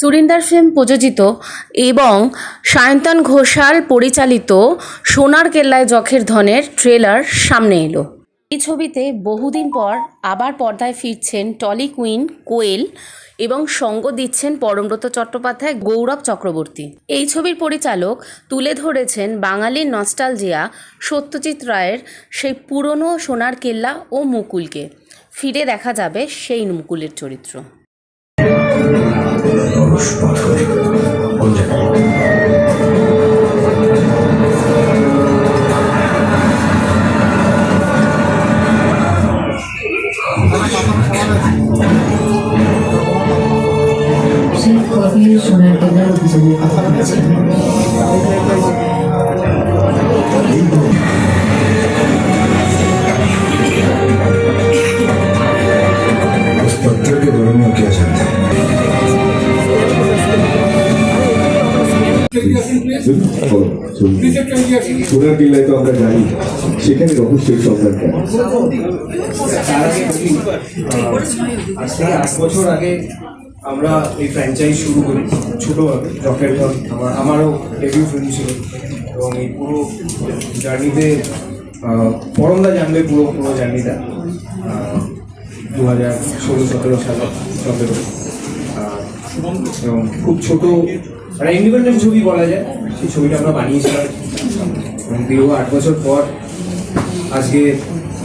Surinder film প্রযোজিত এবং সায়ন্তন ঘোষাল পরিচালিত সোনার কেল্লায় যখের ধনের ট্রেলার সামনে এলো। এই ছবিতে বহুদিন পর আবার পর্দায় ফিরছেন টলি কুইন, কোয়েল এবং সঙ্গ দিচ্ছেন পরমব্রত চট্টোপাধ্যায়, গৌরব চক্রবর্তী। এই ছবির পরিচালক তুলে ধরেছেন বাঙালির নস্টালজিয়া সত্যজিৎ রায়ের সেই পুরনো সোনার কেল্লা ও মুকুলকে। ফিরে দেখা যাবে সেই মুকুলের চরিত্র। সেই কবে সোনার কেনার অভিযানের কথা বলেছেন সোনার কিল্লায় তো আমরা জানি, সেখানে রহস্যের সন্ধান আট বছর আগে আমরা এই ফ্র্যাঞ্চাইজ শুরু করি ছোটোভাবে রকেট ঘর আমার আমারও ডেবিউ ফিল্ম ছিল। এবং এই পুরো জার্নিতে পরমদা জানবে পুরো পুরো জার্নিটা দু হাজার ষোলো, সতেরো সালে, সতেরো। এবং খুব ছোট একটা ইন্ডিপেন্ডেন্ট ছবি বলা যায়। সেই ছবিটা আমরা বানিয়েছিলাম। দীর্ঘ আট বছর পর আজকে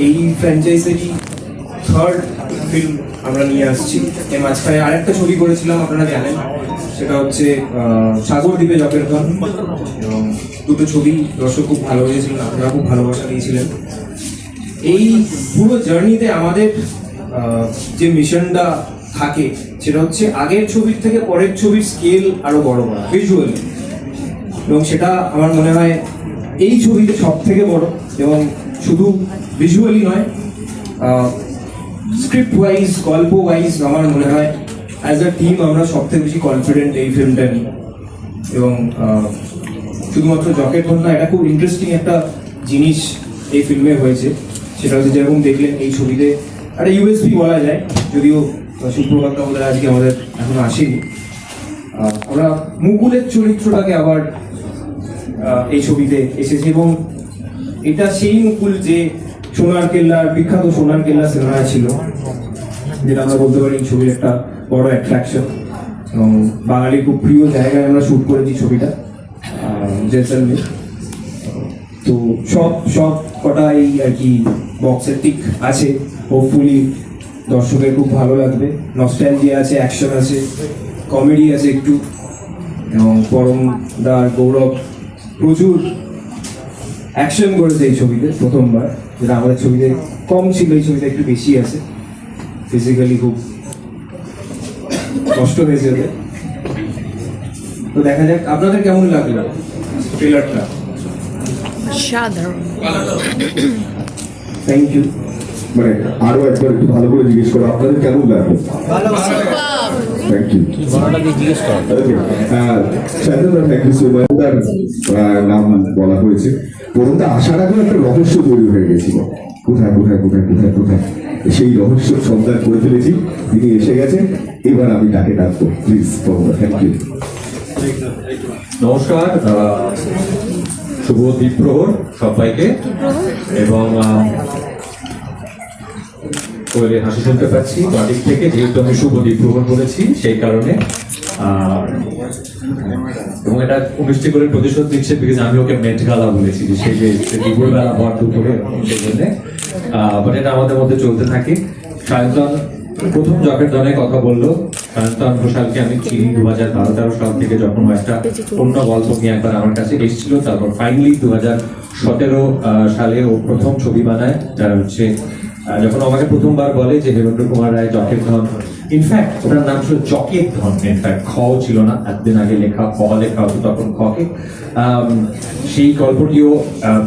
এই ফ্র্যাঞ্চাইজেরই থার্ড ফিল্ম আমরা নিয়ে আসছি। এর মাঝখানে আরেকটা ছবি করেছিলাম, আপনারা জানেন। সেটা হচ্ছে সাগর দ্বীপে জপের ঘর এবং দুটো ছবি দর্শক খুব ভালো হয়েছিলেন আপনারা খুব ভালোবাসা দিয়েছিলেন। এই পুরো জার্নিতে আমাদের যে মিশনটা থাকে, সেটা হচ্ছে আগের ছবির থেকে পরের ছবির স্কেল আরও বড় করা ভিজুয়ালি এবং সেটা আমার মনে হয় এই ছবিতে সব থেকে বড় এবং শুধু ভিজুয়ালি নয় স্ক্রিপ্ট ওয়াইজ গল্প ওয়াইজ আমার মনে হয় অ্যাজ আ টিম আমরা সব থেকে বেশি কনফিডেন্ট এই ফিল্মটা নিয়ে এবং শুধুমাত্র জকেট না, এটা খুব ইন্টারেস্টিং একটা জিনিস এই ফিল্মে হয়েছে। সেটা হচ্ছে যেরকম দেখলেন এই ছবিতে, একটা ইউএসপি বলা যায়, যদিও সুপ্রভাত আমাদের আজকে আমাদের এখন আসেনি। আমরা মুকুলের চরিত্রটাকে আবার এই ছবিতে এসেছে এবং এটা সেই মুকুল যে সোনার কেল্লার বিখ্যাত সোনার কেল্লা সিনেমায় ছিল যেটা আমরা বলতে পারি ছবির একটা বড় অ্যাট্রাকশন এবং বাঙালির খুব প্রিয় জায়গায় আমরা শুট করেছি ছবিটা আহ, জেসলমের তো সব সব কটাই আর কি বক্সের ঠিক আছে। হোপফুলি দর্শকের খুব ভালো লাগবে। নস্টালজিয়া আছে অ্যাকশন আছে কমেডি আছে একটু। এবং পরম দার গৌরব প্রচুর অ্যাকশন করেছে এই ছবিতে প্রথমবার। যেটা আমাদের ছবিতে কম ছিল এই ছবিতে একটু বেশি আছে। ফিজিক্যালি খুব কষ্ট হয়েছে ওদের। তো দেখা যাক আপনাদের কেমন লাগল ট্রেলারটা সাধারণ। থ্যাংক ইউ মানে আরও একবার একটু ভালো করে জিজ্ঞেস করো আপনাদের কেমন লাগল? Thank you thank you so much তার নাম বলা হয়েছে। বরুণটা আসার আগে একটা রহস্য তৈরি হয়ে গেছিল। কোথায় কোথায় কোথায় কোথায় কোথায়? সেই রহস্য সন্ধান করে ফেলেছি। তিনি এসে গেছেন। এবার আমি তাকে ডাকবো। প্লিজ থ্যাংক ইউ নমস্কার শুভ দ্বীপ্রহর সবাইকে। এবং কোয়েলের হাসি শুনতে পাচ্ছি থেকে যেহেতু আমি দ্বীপ্রহর বলেছি সেই কারণে এবং এটা করে প্রতিশোধ দিচ্ছে বিকজ আমি ওকে বলেছি যে সেই যে দুপুরবেলা দুপুরে জন্যে বাট এটা আমাদের মধ্যে চলতে থাকে। সায়ন্তন, প্রথম জকের দলে কথা বলল, সায়ন্তন ঘোষালকে আমি চিনি দু হাজার বারো তেরো সাল থেকে যখন একটা অন্য গল্প নিয়ে একবার আমার কাছে এসেছিল, তারপর ফাইনালি দু হাজার সতেরো সালে ও প্রথম ছবি বানায়, যারা হচ্ছে যখন আমাকে প্রথমবার বলে যে হেমেন্দ্র কুমার রায় জকের ধন ইনফ্যাক্ট ওটার নাম ছিল জকের ধন ইনফ্যাক্ট খ ছিল না, একদিন আগে লেখা, খ লেখা হতো তখন খকে সেই গল্পটিও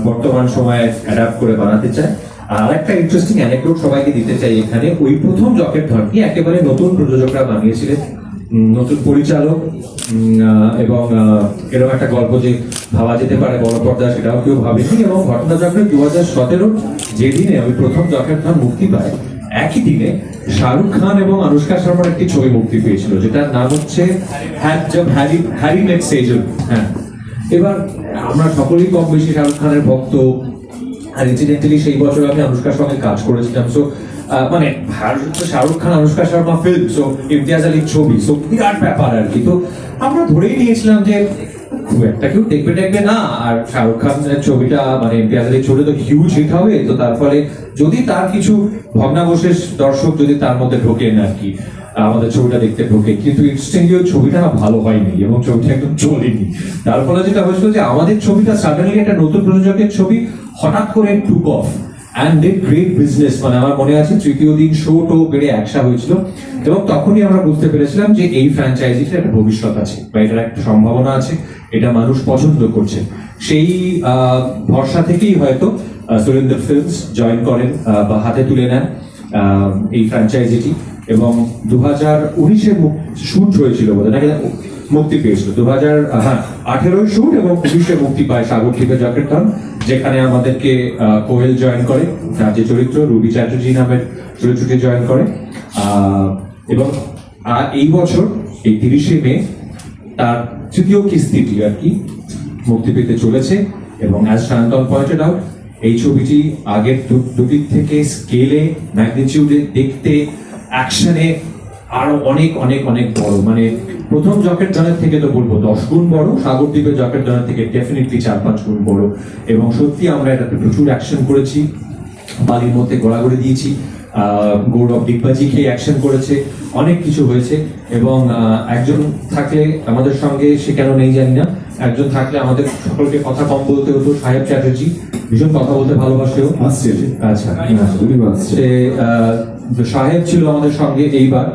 বর্তমান সময়ে অ্যাডাপ্ট করে বানাতে চায়। আর একটা ইন্টারেস্টিং অ্যানেকডোট সবাইকে দিতে চাই এখানে, ওই প্রথম জকের ধরটি একেবারে নতুন প্রযোজকরা বানিয়েছিলেন নতুন পরিচালক এবং এরকম একটা গল্প যে ভাবা যেতে পারে, বড় পর্দা, সেটাও কেউ ভাবেনি এবং ঘটনা চক্রে দু হাজার সতেরো যেদিনে আমি প্রথম জকের ধর মুক্তি পাই, একই দিনে শাহরুখ খান এবং অনুষ্কা শর্মার একটি ছবি মুক্তি পেয়েছিল, যেটার নাম হচ্ছে had Jab Harry Harry met Sejal. হ্যাঁ। এবার আমরা সকলেই কম বেশি শাহরুখ খানের ভক্ত, আর ইনসিডেন্টালি সেই বছর আমি অনুষ্কার সঙ্গে কাজ করেছিলাম। সো মানে শাহরুখ খান, অনুষ্কা শর্মা ফিল্ম সো ইমতিয়াজ আলীর ছবি সো বিরাট ব্যাপার আর কি। তো আমরা ধরেই নিয়েছিলাম যে খুব একটা কেউ দেখবে দেখবে না, আর শাহরুখ খানের ছবিটা মানে ইমতিয়াজ আলীর তো হিউজ হিট হবে, তো তার ফলে যদি তার কিছু ভগ্নাবশেষ দর্শক যদি তার মধ্যে ঢোকেন আর কি আমাদের ছবিটা দেখতে ঢোকে, কিন্তু ইনস্টেন্টলি ছবিটা ভালো হয়নি, এবং ছবিটা একদম চলেনি। তার ফলে যেটা হয়েছিল যে আমাদের ছবিটা সাডেনলি একটা নতুন প্রযোজকের ছবি হঠাৎ করে took off and they great business মানে আমার মনে আছে, তৃতীয় দিন শো টো বেড়ে একসা হয়েছিল। এবং তখনই আমরা বুঝতে পেরেছিলাম যে এই ফ্র্যাঞ্চাইজিটার একটা ভবিষ্যৎ আছে, বা এটার একটা সম্ভাবনা আছে, এটা মানুষ পছন্দ করছে। সেই ভরসা থেকেই হয়তো সুরেন্দ্র ফিল্মস জয়েন করেন বা হাতে তুলে নেন এই ফ্র্যাঞ্চাইজিটি এবং দু হাজার উনিশে শুট হয়েছিল বোধ হয় মুক্তি পেয়েছিল। দু হাজার হ্যাঁ আঠেরোই শুট এবং উনিশে মুক্তি পায় সাগর থেকে জকেট ধন যেখানে আমাদেরকে কোয়েল জয়েন করে তার যে চরিত্র রুবি চ্যাটার্জি নামের চরিত্রটি জয়েন করে। এবং আহ, এই বছর এই তিরিশে মে তার তৃতীয় কিস্তিটি আর কি মুক্তি পেতে চলেছে এবং অ্যাজ সায়ন্তন পয়েন্টেড আউট এই ছবিটি আগের দুটির থেকে স্কেলে ম্যাগনিচিউডে দেখতে অ্যাকশনে আরও অনেক অনেক অনেক বড়। মানে প্রথম জকেট ডানের থেকে তো বলব, দশ গুণ বড় সাগরদ্বীপের জকেট ডানের থেকে ডেফিনেটলি চার, পাঁচ গুণ বড়। এবং সত্যি আমরা এটাতে প্রচুর অ্যাকশন করেছি, বালির মধ্যে গড়াগড়ি দিয়েছি গৌরব ডিগবাজি খেয়ে অ্যাকশন করেছে, অনেক কিছু হয়েছে। এবং একজন থাকলে আমাদের সঙ্গে, সে কেন নেই জানি না, একজন থাকলে আমাদের সকলকে কথা কম বলতে হতো, সাহেব চ্যাটার্জি। ভীষণ কথা বলতে ভালোবাসেও। আসছে। আচ্ছা। সে সাহেব ছিল আমাদের সঙ্গে এইবার।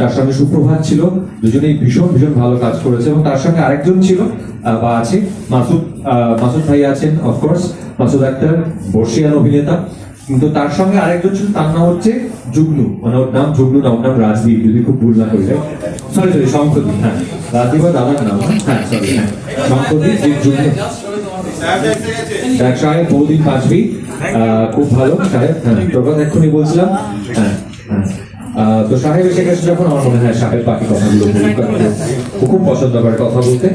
তার সঙ্গে সুপ্রভাত ছিল। দুজনেই ভীষণ ভীষণ ভালো কাজ করেছে এবং তার সঙ্গে আরেকজন ছিল বা আছে। মাসুদ মাসুদ ভাই আছেন অফকোর্স মাসুদ আক্তার বর্ষিয়ান অভিনেতা। কিন্তু তার সঙ্গে আরেকজন ছিল তার নাম হচ্ছে জুগনু মানে ওর নাম জুগনু না ওর নাম রাজদীপ যদি খুব ভুল না করে। সরি সরি সম্প্রদীপ হ্যাঁ। রাজদীপ দাদার নাম। হ্যাঁ সরি হ্যাঁ। সম্প্রদীপ জুগনু সাহেব বহুদিন বাঁচবি। খুব ভালো সাহেব। হ্যাঁ তোর কথা এক্ষুনি বলছিলাম। হ্যাঁ হ্যাঁ। তো সাহেব এসে গেছে যখন আমার মনে হয় সাহেব বাকি কথাগুলো ও খুব পছন্দ করে কথা বলতে।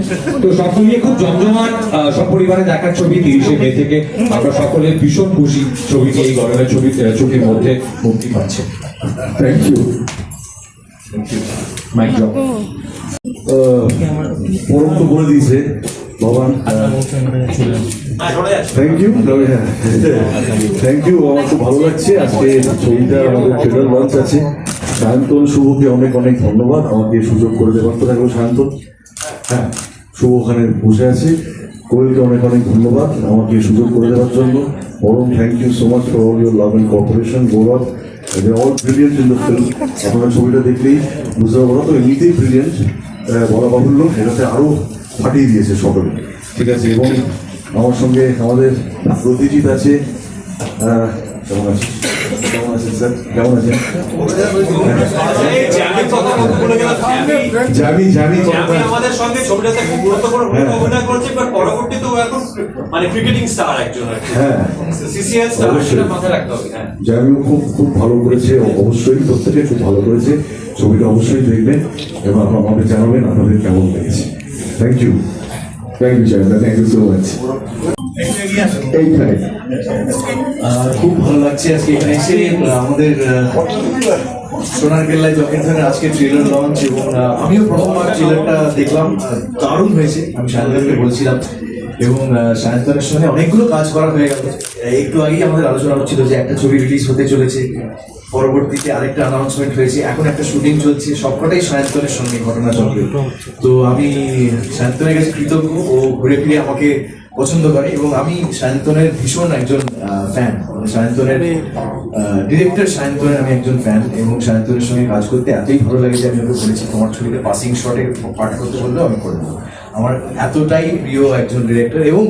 তো সব মিলিয়ে খুব জমজমাট সব পরিবারে দেখার ছবি তিরিশে মে থেকে আমরা সকলে ভীষণ খুশি ছবিটি এই গরমের ছবি ছবির মধ্যে মুক্তি পাচ্ছে। থ্যাংক ইউ মাইক পরম তো বলে দিয়েছে। ভগবান থ্যাংক ইউ থ্যাংক ইউ আমার খুব ভালো লাগছে। আজকে ছবিটা আমাদের ট্রেলার লঞ্চ আছে। সায়ন্তন শুভকে অনেক অনেক ধন্যবাদ। আমাকে সুযোগ করে দেওয়ার তো থাকব সায়ন্তন হ্যাঁ শুভ ওখানে বসে আছে। কোয়েলকে অনেক অনেক ধন্যবাদ আমাকে সুযোগ করে দেওয়ার জন্য। বরং thank you so much for your love and corporation Gourav all brilliant in the film আপনারা ছবিটা দেখলেই বুঝতে পারব না তো এমনিতেই ব্রিলিয়েন্ট বলা বাহুল্য, এটাতে আরও ফাটিয়ে দিয়েছে সকলে। ঠিক আছে এবং আমার সঙ্গে আমাদের প্রতিজিৎ আছে। কেমন আছিস কেমন আছেন স্যার? কেমন আছেন? জানি জানি আমাদের সঙ্গে ছবিটাতে গুরুত্বপূর্ণ ভূমিকা অভিনয় করেছে বাট পরবর্তীতে ও এখন মানে ক্রিকেটিং স্টার একজন হ্যাঁ। সিসিএল স্টার সেটা মাথায় রাখতে হবে হ্যাঁ। জামিও খুব খুব ভালো করেছে অবশ্যই প্রত্যেকে খুব ভালো করেছে। ছবিটা অবশ্যই দেখবেন এবং আপনারা আমাদের জানাবেন আপনাদের কেমন লেগেছে। থ্যাংক ইউ থ্যাংক ইউ চাইদা থ্যাংক ইউ সো মাচ এইখানে খুব ভালো লাগছে আজকে এখানে এসে। আমাদের সোনার কেল্লায় জকের ধরে আজকে ট্রেলার লঞ্চ এবং আমিও প্রথমবার ট্রেলারটা দেখলাম। দারুণ হয়েছে, আমি সায়ন্তনকে বলছিলাম। এবং সায়ন্তনের সঙ্গে অনেকগুলো কাজ করা হয়ে গেল। একটু আগেই আমাদের আলোচনা হচ্ছিল যে একটা ছবি রিলিজ হতে চলেছে। পরবর্তীতে আরেকটা অ্যানাউন্সমেন্ট হয়েছে। এখন একটা শুটিং চলছে, সবকটাই সায়ন্তনের সঙ্গে ঘটনা চলবে। তো আমি সায়ন্তনের কাছে কৃতজ্ঞ ও ঘুরে ফিরে আমাকে পছন্দ করে এবং আমি সায়ন্তনের ভীষণ একজন ফ্যান সায়ন্তনের ডিরেক্টর সায়ন্তনের আমি একজন ফ্যান এবং সায়ন্তনের সঙ্গে কাজ করতে এতই ভালো লাগে যে আমি ওকে বলেছি তোমার ছবিতে পাসিং শটে পাঠ করতে বললেও আমি করে দেবো আমার এতটাই প্রিয় একজন ডিরেক্টর এবং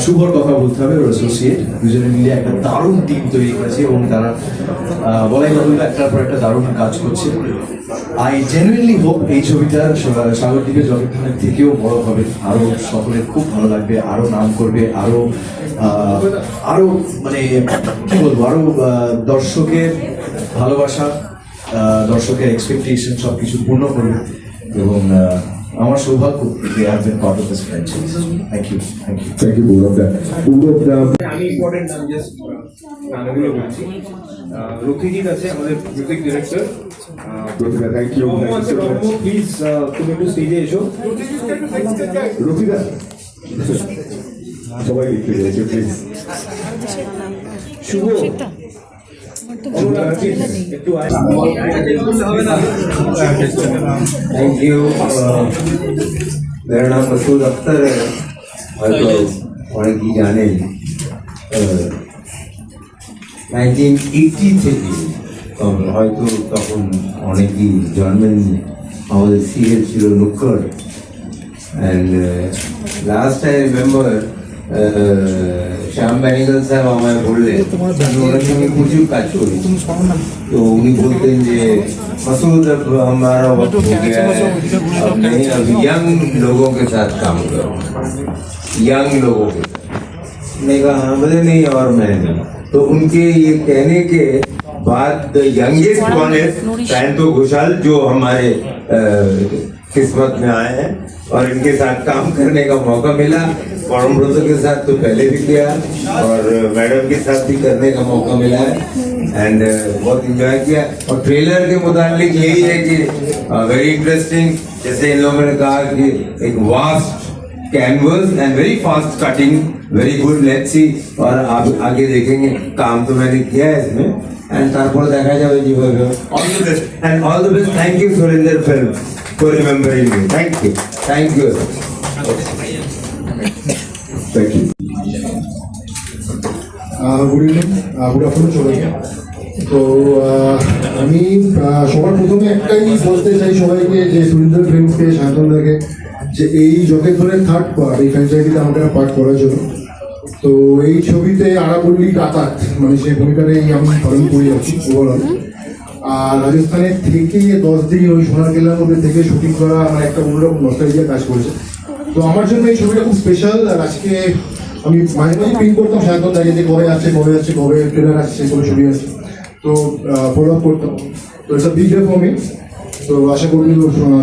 শুভর কথা বলতে হবে ওর অ্যাসোসিয়েট দুজনে মিলে একটা দারুণ টিম তৈরি করেছে এবং তারা বলাই বাহুল্য একটার পর একটা দারুণ কাজ করছে। আই জেনুইনলি হোপ এই ছবিটা সাগরদ্বীপের জগৎখানের থেকেও বড় হবে। আরও সকলের খুব ভালো লাগবে আরও নাম করবে আরও আহ, আরও মানে কি বলব আরও আহ, দর্শকের ভালোবাসা দর্শকের এক্সপেকটেশন সব কিছু পূর্ণ করবে এবং আমার সৌভাগ্য যে have been part of this franchise thank you thank you thank you Gourav da Gourav da আমি ইম্পর্টেন্ট আমি জাস্ট গানগুলো বলছি। রথিজিৎ আছে আমাদের music director Rathida thank you please তুমি একটু স্টেজে এসো। রথিদা সবাই লিখতে প্লিজ শুভ। হ্যাঁ, হ্যাঁ, uh, হয়তো অনেকেই জানেন। uh, থেকে হয়তো তখন অনেকেই জন্মেন আমাদের সিরিয়াল ছিল Nukkad. Last I remember শ্যাম ব্যানিগল সাহেব আমায় বললেন আমি ওনার সঙ্গে প্রচুর কাজ করি तो उन्हीं बोलते हैं ये मसूद अब हमारा वक्त हो गया है अब नहीं अब यंग लोगों के साथ काम करो यंग लोगों के साथ मैंने कहा हाँ बोले नहीं और मैं नहीं तो उनके ये कहने के बाद द यंगेस्ट वन है सायंतो घोषाल जो हमारे अ, किस्मत में आए हैं और इनके साथ काम करने का मौका मिला परमब्रत के साथ तो पहले भी किया और मैडम के साथ भी करने का मौका मिला है एंड बहुत इंजॉय किया और ट्रेलर के मुताबिक यही है कि वेरी इंटरेस्टिंग जैसे इन लोगों ने कहा कि एक vast canvas and very fast cutting very good let's see और आप आगे देखेंगे काम तो मैंने किया है इसमें एंड তারপর দেখা যাবে যেভাবে all the best and all the best thank you Surendra film For remembering me thank you thank you thank you good evening good afternoon সবাইকে। তো আহ, আমি আহ, সবার প্রথমে একটাই বলতে চাই সবাইকে যে সুরিন্দর ফিল্মসকে শান্তনদাকে যে এই জগের ধরে থার্ড পার্ট এই ফ্র্যাঞ্চাইজিতে আমাদের পার্ট করার জন্য। তো এই ছবিতে আরাবল্লী কাতাত মানে সেই ভূমিকাটাই আমি পালন করে যাচ্ছি ওভারঅল আর রাজস্থানের থেকে দশ দিন ওই সোনার কেল্লার মধ্যে থেকে শুটিং করা আমার একটা অন্যরকম নস্টালজিয়া কাজ করেছে। তো আমার জন্য এই ছবিটা খুব স্পেশাল আর আজকে আমি মাঝে মাঝে পিন করতাম সায়ন্তন দাঁড়িয়ে যে কবে আসছে কবে আসছে কবে ট্রেলার আসছে কবে ছবি আসছে। তো ফলো আপ করতাম। তো এটা বিগ ডে ফর মি তো আশা করি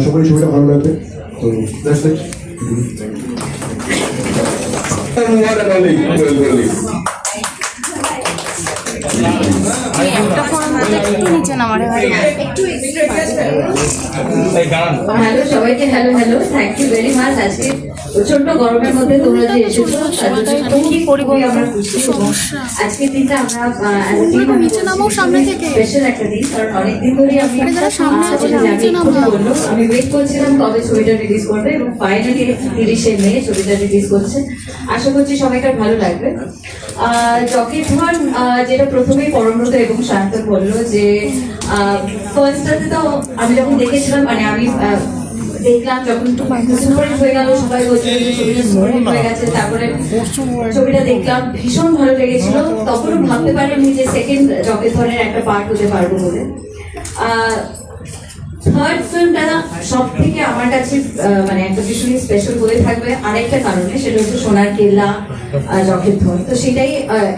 সবাই ছবিটা ভালো লাগবে। তো দ্যাটস ইট হ্যালো সবাইকে hello hello. Thank you very much আজকে প্রচণ্ড গরমের মধ্যে তোমরা যে এসেছ তার জন্য খুবই খুবই আমরা এবং আজকের দিনটা আমরা স্পেশাল একটা দিন কারণ অনেকদিন ধরেই আমি আহ, যেটা জ্যামি এক্ষুনি বলল, আমি ওয়েট করছিলাম কবে ছবিটা রিলিজ করবে এবং ফাইনালি তিরিশে মে ছবিটা রিলিজ করছে। আশা করছি সবাইকার ভালো লাগবে। ধন আহ, যেটা প্রথমেই পরমব্রত এবং শান্তন বলল যে ফার্স্টটাতে তো আমি যখন দেখেছিলাম মানে আমি দেখলাম যখন সুপারহিট হয়ে গেল সবাই বলছিল যে ছবিটা সুপারহিট হয়ে গেছে তারপরে ছবিটা দেখলাম ভীষণ ভালো লেগেছিল। তখনও ভাবতে পারিনি যে সেকেন্ড একটা পার্ট হতে পারব বলে। থার্ড ফিল্মটা সব থেকে আমার কাছে মানে একটা ভীষণই স্পেশাল হয়ে থাকবে। আরেকটা কারণে সেটা হচ্ছে সোনার কেল্লা জকের ধর তো সেটাই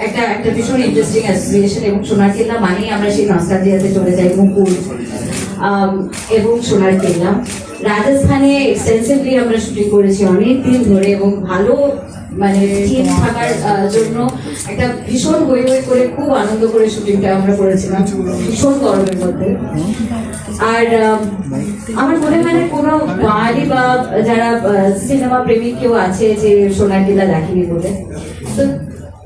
একটা একটা ভীষণ ইন্টারেস্টিং অ্যাসোসিয়েশন এবং সোনার কেল্লা মানেই আমরা সেই নস্টালজিয়াতে চলে যাই মুকুল আম, এবং সোনার কেল্লা। রাজস্থানে এক্সটেন্সিভলি আমরা শুটিং করেছি অনেক দিন ধরে এবং ভালো মানে থিম থাকার জন্য একটা ভীষণ হই হই করে খুব আনন্দ করে শুটিংটা আমরা করেছিলাম, ভীষণ গরমের মধ্যে। আর আমার মনে হয় কোনো বাঙালি বা যারা সিনেমা প্রেমিক কেউ আছে যে সোনার কেল্লা দেখেনি বলে। তো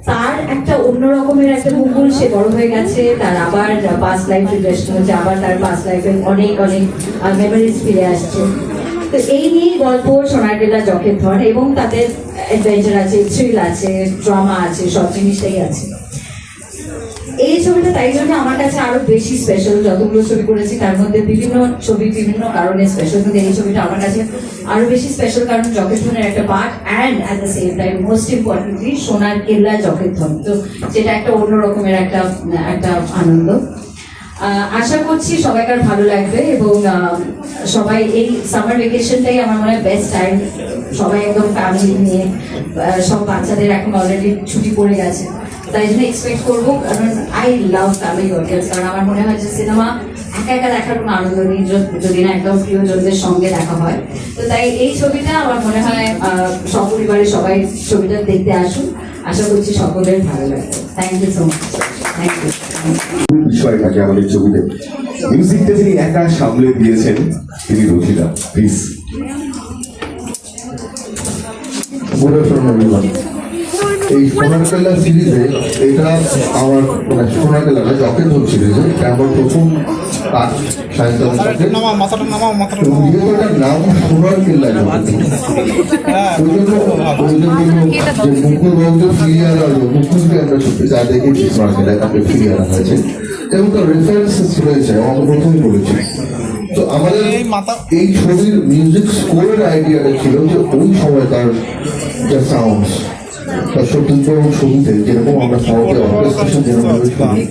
তার একটা অন্য রকমের একটা মুকুল সে বড় হয়ে গেছে, তার আবার পাস্ট লাইফ রিলেশন হচ্ছে, আবার তার পাস্ট লাইফে অনেক অনেক মেমোরিজ ফিরে আসছে। তো এই নিয়েই গল্প সোনারকেল্লা জখের ধর এবং তাদের অ্যাডভেঞ্চার আছে থ্রিল আছে ড্রামা আছে, সব জিনিসটাই আছে। এই ছবিটা তাই জন্য আমার কাছে আরও বেশি স্পেশাল যতগুলো ছবি করেছি, তার মধ্যে বিভিন্ন ছবি বিভিন্ন কারণে স্পেশাল কিন্তু এই ছবিটা আমার কাছে আরও বেশি স্পেশাল কারণ জকের ধনের একটা part and at the same time most importantly Sonar Kella জকের ধন। তো যেটা একটা অন্য রকমের একটা একটা আনন্দ। আশা করছি সবাইকার ভালো লাগবে এবং সবাই এই সামার ভেকেশনটাই আমার মনে হয় বেস্ট টাইম সবাই একদম ফ্যামিলি নিয়ে সব বাচ্চাদের এখন অলরেডি ছুটি পড়ে গেছে। তাই জন্য এক্সপেক্ট করব কারণ আই লাভ ফ্যামিলি অডিয়েন্স কারণ আমার মনে হয় যে সিনেমা একা একা দেখার কোনো আনন্দ নেই যদি না একদম প্রিয়জনদের সঙ্গে দেখা হয়। তো তাই এই ছবিটা আমার মনে হয় সপরিবারে সবাই ছবিটা দেখতে আসুন আশা করছি সকলের ভালো লাগবে। Thank you so much thank you বিষয় থাকে আমাদের ছবিতে। মিউজিকটা যিনি একা সামলে দিয়েছেন তিনি Rachita please good afternoon everyone এই সোনার কেল্লা সিরিজে এটা আমার মানে সোনার কেল্লা না সিরিজে এটা আমার প্রথম কাজ সাহিত্যের যেহেতু এটার নাম সোনার ওই জন্য ওই জন্য যে মুকুল বাবুকে ফিরিয়ে আনা হলো মুকুলকে আমরা সত্যি যা দেখেছি সোনার তাকে ফিরিয়ে আনা হয়েছে। এবং তার রেফারেন্সেস রয়েছে আমরা প্রথমেই বলেছি। তো আমাদের এই ছবির মিউজিক স্কোরের আইডিয়াটা ছিল যে ওই সময়কার যে সাউন্ডস ছবিতে যেরকম আমরা অর্কেস্ট্রেশন যেরকম শুনি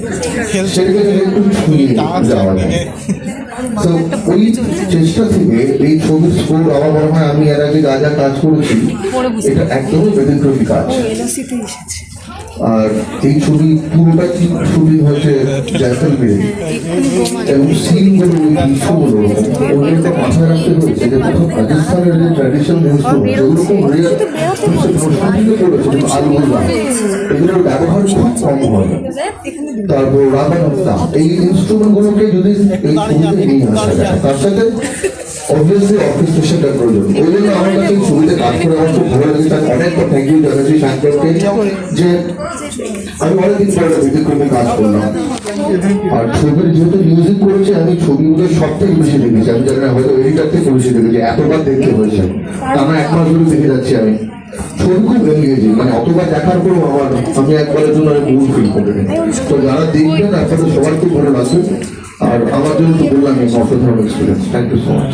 সেটাকে যদি একটু ছুঁয়ে যাওয়া যায়। তো ওই চেষ্টা থেকে এই ছবির স্কোর আমার মনে হয় আমি এর আগে যা যা কাজ করেছি এটা একদমই ব্যতিক্রমী কাজ। আর এই ছবি পুরোটা কি ছবি হয়েছে জ্যাসলমের এবং সিনগুলো দৃশ্যগুলো ওগুলোকে মাথায় রাখতে হয়েছে যে প্রথম রাজস্থানের যে ট্র্যাডিশনাল যেরকম রেয়ার প্রসারিত করেছে আলমোল্লা এগুলোর ব্যবহার খুব কম হয়। তারপর রাবানন্দা এই ইনস্ট্রুমেন্টগুলোকে যদি এই ছবিতে নিয়ে আসা যায় তার সাথে আমি পরে ছবিগুলো সব থেকে বেশি দেখেছি আমি জানি না, হয়তো এডিটার থেকে বেশি দেখেছি এতবার দেখতে হয়েছে। আমরা এক মাস ধরে দেখে যাচ্ছি আমি। ছবি খুব এনগেজিং মানে অতবার দেখার পরেও আমার আমি একবারের জন্য আমি ভুল ফিল করে তো যারা দেখবেন আপনাদের খুব ভালো লাগবে। আর আমার জন্য তো বললাম এই experience thank you so much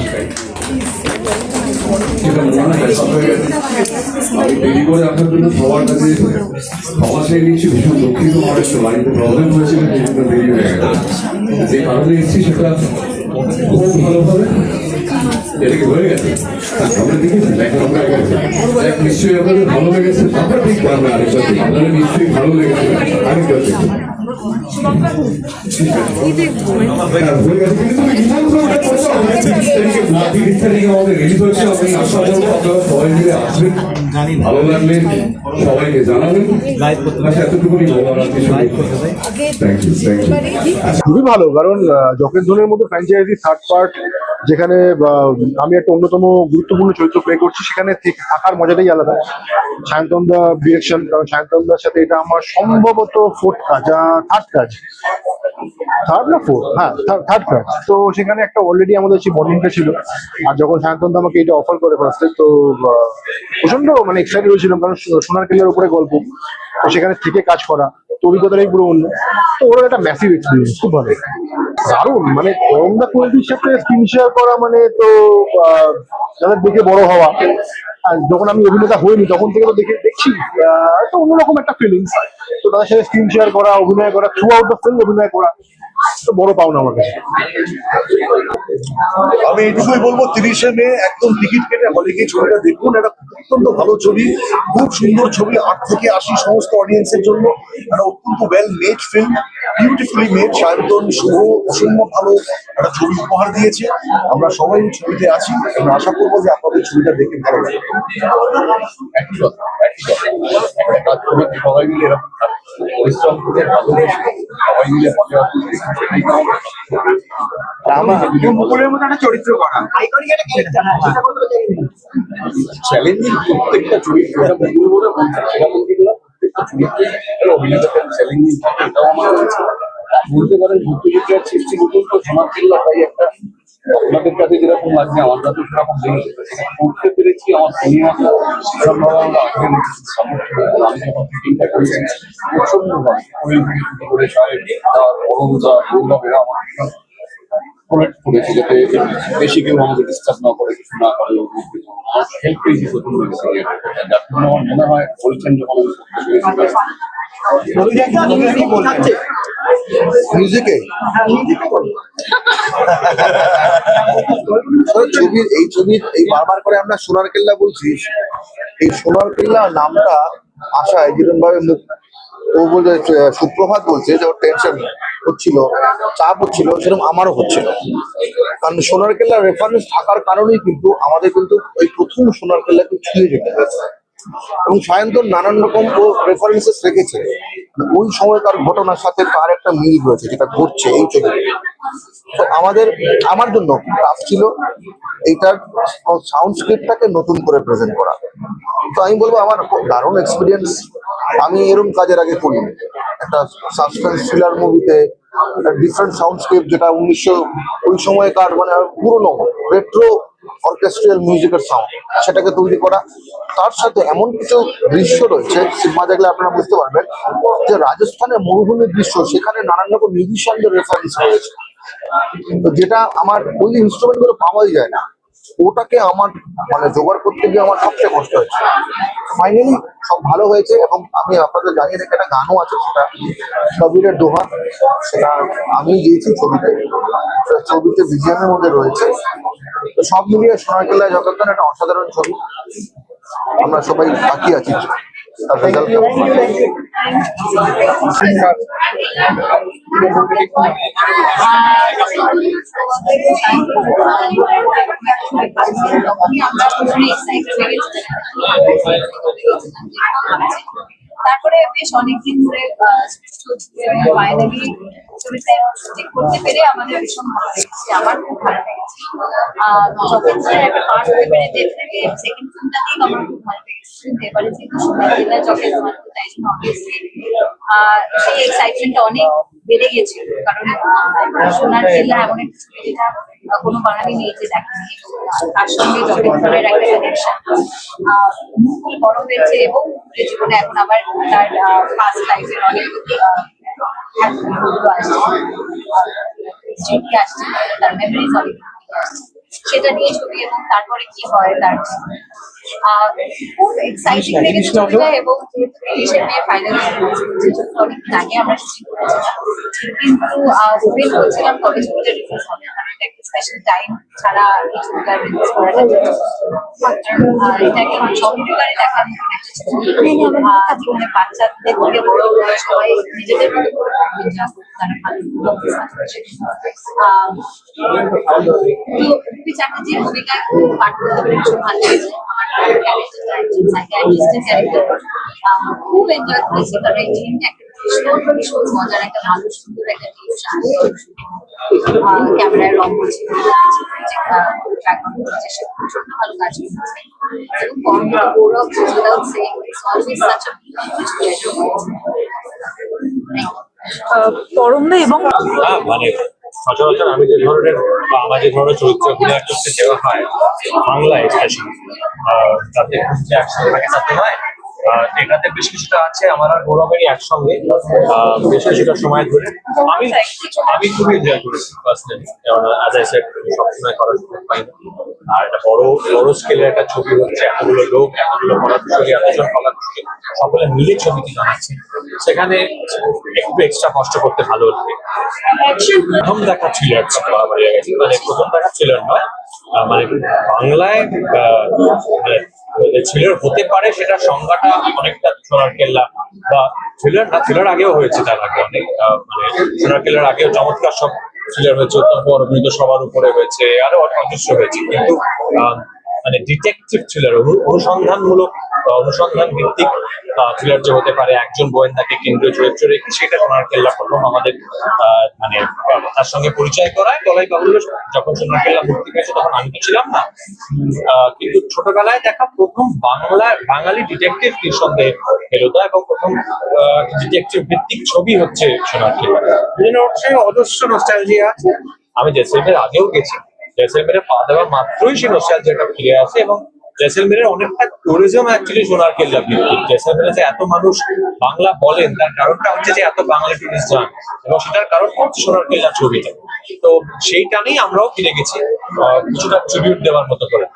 দেরি করে জন্য প্রবলেম দেরি হয়ে এসেছি সেটা খুব নিশ্চয়ই ভালো লেগেছে। নিশ্চয়ই ভালো লেগেছে। আরেকবার হ্যাঁ, হয়ে খুবই ভালো কারণ জকের ধনের মতো ফ্র্যাঞ্চাইজি থার্ড পার্ট যেখানে আমি একটা অন্যতম গুরুত্বপূর্ণ চরিত্র প্লে করছি, সেখানে থেকে থাকার মজাটাই আলাদা। সায়ন্তন দা ডিরেকশন কারণ সায়ন্তন দার সাথে এটা আমার সম্ভবত ফোর্থ কাজ থার্ড কাজ। থার্ড না ফোর্থ হ্যাঁ থার্ড কাজ। তো সেখানে একটা অলরেডি আমাদের সেই বন্ডিংটা ছিল। আর যখন সায়ন্তন দা আমাকে এটা অফার করে ফার্স্টে তো প্রচণ্ড মানে এক্সাইটেড হয়েছিলাম, কারণ সোনার কেল্লার উপরে গল্প। তো সেখানে থেকে কাজ করা। অভিজ্ঞতাটাই পুরো অন্য। তো ওরা একটা ম্যাসিভ এক্সপিরিয়েন্স খুব ভালো। দারুণ মানে কমদা কোয়ালিটির সাথে স্ক্রিন শেয়ার করা মানে তো যাদের দেখে বড় হওয়া যখন আমি অভিনেতা হইনি, তখন থেকে তো দেখে দেখছি একটা অন্যরকম একটা ফিলিংস তো তাদের সাথে স্ক্রিন শেয়ার করা, অভিনয় করা থ্রু আউট দ্য ফিল্ম অভিনয় করা। তো বড় পাওনা আমার কাছে। আমি এইটুকুই বলব তিরিশে মে একদম টিকিট কেটে হলে গিয়ে ছবিটা দেখুন। একটা অত্যন্ত ভালো ছবি খুব সুন্দর ছবি আট থেকে আশি সমস্ত অডিয়েন্সের জন্য। একটা অত্যন্ত well made film beautifully made Sayantan Shubho অসম্ভব ভালো একটা ছবি উপহার দিয়েছে। আমরা সবাই এই ছবিতে আছি। আমরা আশা করব যে আপনাদের ছবিটা দেখে ভালো লাগবে। একই কথা একই কথা। একটা কাজ করে সবাই মিলে এরকম পরিশ্রম করে সবাই মিলে মজা চরিত্র করা চ্যালেঞ্জিং প্রত্যেকটা চরিত্র। চ্যালেঞ্জিং বলতে পারেন যুদ্ধযুদ্ধের সৃষ্টি নতুন তো সমাজ কিল্লা তাই একটা আপনাদের কাছে যেরকম লাগছে আমরা তো সেরকম লেগেছে করতে পেরেছি, আমার যখন ফিটিংটা করেছি থেকে শুরু করে তার অরুণদা দুর্গাবেরা আমার করেছি যাতে বেশি কেউ না করে, কিছু না করে আমার হেল্প প্রথম যার জন্য আমার মনে হয় বলছেন যখন মিউজিকে ছবির এই ছবির এই বারবার করে আমরা সোনার কেল্লা বলছি। এই সোনার কেল্লা নামটা আশায় যেরকম ভাবে মুখ ও বলছে সুপ্রভাত বলছে যে ওর টেনশন হচ্ছিল, চাপ হচ্ছিল, সেরকম আমারও হচ্ছিল। কারণ সোনার কেল্লার রেফারেন্স থাকার কারণেই কিন্তু আমাদের কিন্তু ওই প্রথম সোনার কেল্লাকে ছুঁয়ে যেতে হয়েছে। এবং সায়ন্তন নানান রকম ও রেফারেন্সেস রেখেছে। ওই সময়কার ঘটনার সাথে তার একটা মিল রয়েছে, যেটা ঘটছে এই ছবিতে। তো আমাদের, আমার জন্য টাফ ছিল, এইটার সাউন্ড স্ক্রিপ্টটাকে নতুন করে প্রেজেন্ট করা। তো আমি বলব, আমার দারুণ এক্সপিরিয়েন্স আমি এরকম কাজের আগে করি একটা সাসপেন্স থ্রিলার মুভিতে ডিফারেন্ট সাউন্ড স্ক্রিপ্ট যেটা উনিশশো, ওই সময়কার মানে পুরনো রেট্রো অর্কেস্ট্রিয়াল মিউজিকের সাউন্ড সেটাকে তৈরি করা। তার সাথে এমন কিছু দৃশ্য রয়েছে, সিনেমা দেখলে আপনারা বুঝতে পারবেন, যে রাজস্থানের মরুভূমির দৃশ্য, সেখানে নানান রকম মিউজিশিয়ানদের রেফারেন্স রয়েছে। যেটা আমার ওই ইনস্ট্রুমেন্টগুলো পাওয়াই যায় না। ওটাকে আমার মানে জোগাড় করতে গিয়ে আমার সবচেয়ে কষ্ট হয়েছে। ফাইনালি সব ভালো হয়েছে এবং আমি আপনাদের জানিয়ে রেখে একটা গানও আছে, সেটা কবিরের দোহা। সেটা আমি গিয়েছি ছবিতে। ছবিতে বিজিএমের মধ্যে রয়েছে। তো সব মিলিয়ে সোনার কেলায় যতক্ষণ একটা অসাধারণ ছবি, আমরা সবাই বাকি আছি। রেজাল্ট। তারপরে বেশ অনেকদিন ধরে ফাইনালি ছবিটা শুটিং করতে পেরে আমাদের ভীষণ ভালো লেগেছে আমার খুব ভালো লেগেছে আহ, যখন একটা পার্ট হতে পেরে সেকেন্ড ফিল্মটাতেই আমার খুব ভালো লেগেছে এবারে যেহেতু সোনার জেলা চকের মাত্র তাই জন্য অবভিয়াসলি সেই এক্সাইটমেন্টটা অনেক বেড়ে গেছিল কারণ সোনার জেলা এমন একটা ছবি যেটা কোনো বাঙালি নেই যে দেখেনি, তার সঙ্গে জগের ধরের একটা কানেকশন খুব বড় হয়েছে এবং জীবনে এখন আবার তার ফার্স্ট লাইফের অনেকগুলো আসছে। তার মেমোরিজ অনেক। সেটা নিয়ে ছবি এবং তারপরে কি হয় তার। খুব এক্সাইটিং লেগেছে ছবিটা এবং তিরিশে মে ফাইনাল অনেক আগে আমরা শুটিং করেছিলাম কিন্তু ওয়েট করছিলাম কবে ছবিটা রিলিজ হবে কারণ এটা একটা স্পেশাল টাইম ছাড়া এই ছবিটা রিলিজ করাটা কারণ আহ, এটা একটা সপরিবারে দেখার মতন একটা আহ, বাচ্চাদের থেকে বড় বড় সবাই নিজেদের মতো করে তারা ভালো রবি চ্যাটার্জির ভূমিকায় খুব পাঠ করতে পেরে ভীষণ ভালো লেগেছে। আমার ক্যারেক্টারটা একজন সাইকিয়াট্রিস্টের ক্যারেক্টার খুব এনজয় করেছি। কারণ এই টিমটা একটা ভীষণ ভীষণ মজার একটা ভালো সুন্দর একটা টিম ক্যামেরায় রং করছে ব্যাকগ্রাউন্ড করছে সে প্রচণ্ড ভালো কাজ করেছে। এবং কর্মটা Gourav without saying it's always such a Tarunda এবং মানে সচরাচর আমি যে ধরনের বা আমার যে ধরনের চরিত্র অভিনয় করতে দেওয়া হয় বাংলায় স্পেশালি তাতে একসঙ্গে থাকে সাথে আহ, এটাতে বেশ কিছুটা আছে আমার আর গৌরবেরই একসঙ্গে। বেশ কিছুটা সময় ধরে। আমি আমি খুবই এনজয় করেছি পার্সোনালি কারণ অ্যাজ আই সেড সবসময় করার সুযোগ পাই আর একটা বড় বড় স্কেলের একটা ছবি হচ্ছে এতগুলো লোক এতগুলো কলাকুশলী এতজন কলাকুশলী সকলে মিলে ছবিটি বানাচ্ছে সেখানে একটু এক্সট্রা কষ্ট করতে ভালো লাগে। প্রথম দেখা হয়ে গেছে মানে প্রথম দেখা থ্রিলার নয় মানে বাংলায় মানে হতে পারে সেটা সংজ্ঞাটা অনেকটা সোনার কেল্লা বা ছেলের না ছেলের আগেও হয়েছে তার আগে অনেক মানে সোনার কেল্লার আগেও চমৎকার সব ছেলের হয়েছে, অত্যন্ত অরবিন্দ সবার উপরে হয়েছে, আরও অনেক অজস্র হয়েছে। কিন্তু মানে ডিটেকটিভ থ্রিলার অনুসন্ধানমূলক অনুসন্ধান ভিত্তিক থ্রিলার যে হতে পারে একজন গোয়েন্দাকে কেন্দ্রীয় চরিত্র রেখে সেটা সোনার কেল্লা প্রথম আমাদের মানে তার সঙ্গে পরিচয় করায় বলাই বাহুল্য যখন সোনার কেল্লা মুক্তি পেয়েছে তখন আমি তো ছিলাম না। কিন্তু ছোটবেলায় দেখা প্রথম বাংলা বাঙালি ডিটেকটিভ নিঃসন্দেহে ফেরোদা এবং প্রথম ডিটেকটিভ ভিত্তিক ছবি হচ্ছে সোনার কেল্লা। অজস্র নস্টালজিয়া আমি জেসেলমের আগেও গেছি। জেসেলমেরে পা দেওয়ার মাত্রই সেই নস্টালজিয়াটা ফিরে আসে এবং জেসেলমেরের অনেকটা ট্যুরিজম অ্যাকচুয়ালি সোনার কেল্লা ভিত্তিক জেসেলমেরে যে এত মানুষ বাংলা বলেন তার কারণটা হচ্ছে যে এত বাংলা টুরিস্ট যান এবং সেটার কারণ হচ্ছে সোনার কেল্লা ছবিটা। তো সেই টানেই আমরাও ফিরে গেছি আহ, কিছুটা ট্রিবিউট দেওয়ার মতো করে।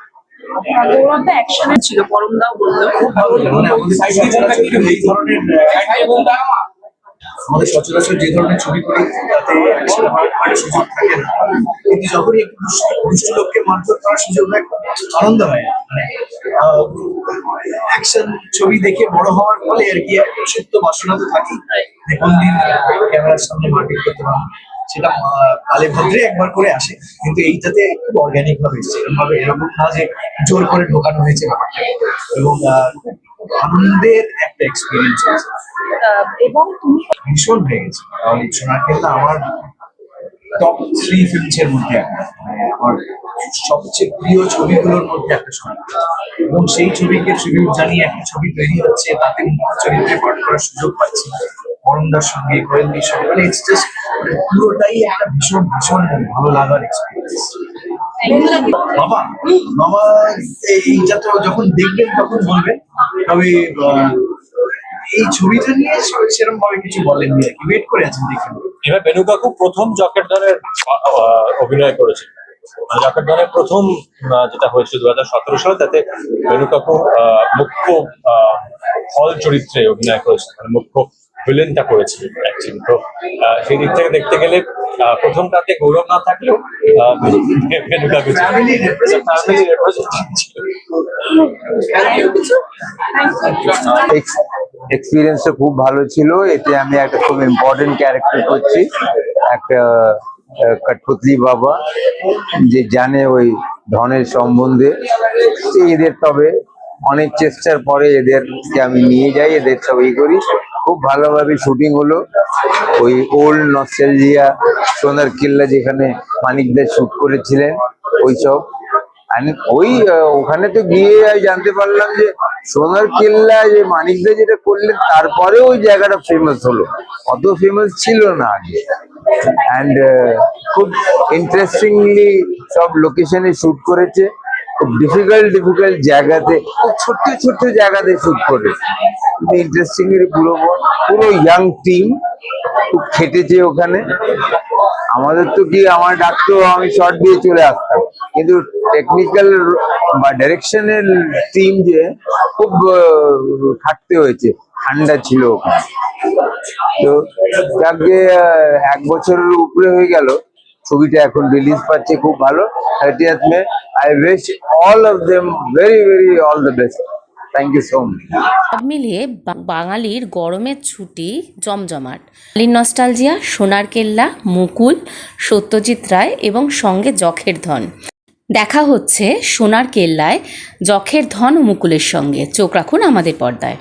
ছিল পরমদাও বলল। আমাদের সচরাচর যে ধরনের ছবি করি তাতে সুযোগ থাকে না। কিন্তু যখনই একটু দুষ্ট- লোককে মারধর করার সুযোগ হয় আনন্দ হয়। মানে অ্যাকশন ছবি দেখে বড় হওয়ার ফলে আর কি একটা সুপ্ত বাসনা তো থাকেই। কোন দিন ক্যামেরার সামনে মার্কেট করতে পারব সেটা কালে ভদ্রে একবার করে আসে, কিন্তু এইটাতে খুব অর্গ্যানিক ভাবে এসেছে। এরকম ভাবে এরকম না যে জোর করে ঢোকানো হয়েছে ব্যাপারটা। এবং আনন্দের একটা এক্সপিরিয়েন্স হয়েছে। এবং তুমি ভীষণ গেছে কারণ সোনার কেল্লা আমার টপ থ্রি ফিল্মসের মধ্যে একটা। মানে আমার সবচেয়ে প্রিয় ছবিগুলোর মধ্যে একটা ছবি এবং সেই ছবিকে ট্রিবিউট জানিয়ে একটা ছবি তৈরি হচ্ছে, তাতে মুখ্য চরিত্রে পাঠ করার সুযোগ পাচ্ছি বরণদার সঙ্গে কোয়েলদির সঙ্গে। মানে ইটস জাস্ট পুরোটাই একটা ভীষণ ভীষণ ভালো লাগার এক্সপিরিয়েন্স বাবা বাবা এইটা তো যখন দেখবেন তখন বলবেন। তবে এই ছবিটা নিয়ে সেরকম ভাবে কিছু বলেননি আর কি। ওয়েট করে আছেন দেখুন। এবার বেনু কাকু প্রথম জকেট ধনের অভিনয় করেছে মানে জকেট ধনের প্রথম যেটা হয়েছিল দু হাজার সতেরো সালে তাতে বেনু কাকু মুখ্য ফল চরিত্রে অভিনয় করেছে মানে মুখ্য ভিলেনটা করেছে অ্যাকচুয়ালি তো সেই দিক থেকে দেখতে গেলে প্রথমটাতে গৌরব না থাকলেও বেনু ছিল। এক্সপিরিয়েন্সটা খুব ভালো ছিল। এতে আমি একটা খুব ইম্পর্টেন্ট ক্যারেক্টার করছি। একটা কঠপুতলি বাবা, যে জানে ওই ধনের সম্বন্ধে। এদের তবে অনেক চেষ্টার পরে এদেরকে আমি নিয়ে যাই, এদের সব ই করি। খুব ভালোভাবে শুটিং হলো। ওই ওল্ড নস্টালজিয়া সোনার কিল্লা যেখানে মানিকদের শুট করেছিলেন ওইসব And ওই ওখানে তো গিয়ে আমি জানতে পারলাম যে সোনার কেল্লা, যে মানিকদা যেটা করলেন তারপরে ওই জায়গাটা ফেমাস হলো। অত ফেমাস ছিল না আগে। অ্যান্ড খুব ইন্টারেস্টিংলি সব লোকেশনে শুট করেছে। খুব ডিফিকাল্ট ডিফিকাল্ট জায়গাতে, খুব ছোট্ট ছোট্ট জায়গাতে শুট করেছে। ইন্টারেস্টিং পুরো পুরো ইয়াং টিম খুব খেটেছে ওখানে। আমাদের তো কি, আমার ডাকতো আমি শর্ট দিয়ে চলে আসতাম। কিন্তু টেকনিক্যাল বা ডাইরেকশনের টিম যে খুব খাটতে হয়েছে, ঠান্ডা ছিল ওখানে। তো যাকে এক বছরের উপরে হয়ে গেল। ছবিটা এখন রিলিজ পাচ্ছে খুব ভালো। Thirtieth May. I wish all of them very very all the best thank you so much সব মিলিয়ে বাঙালির গরমের ছুটি জমজমাট। বাঙালির নস্টালজিয়া সোনার কেল্লা, মুকুল, সত্যজিৎ রায় এবং সঙ্গে জখের ধন। দেখা হচ্ছে সোনার কেল্লায় জখের ধন ও মুকুলের সঙ্গে। চোখ রাখুন আমাদের পর্দায়।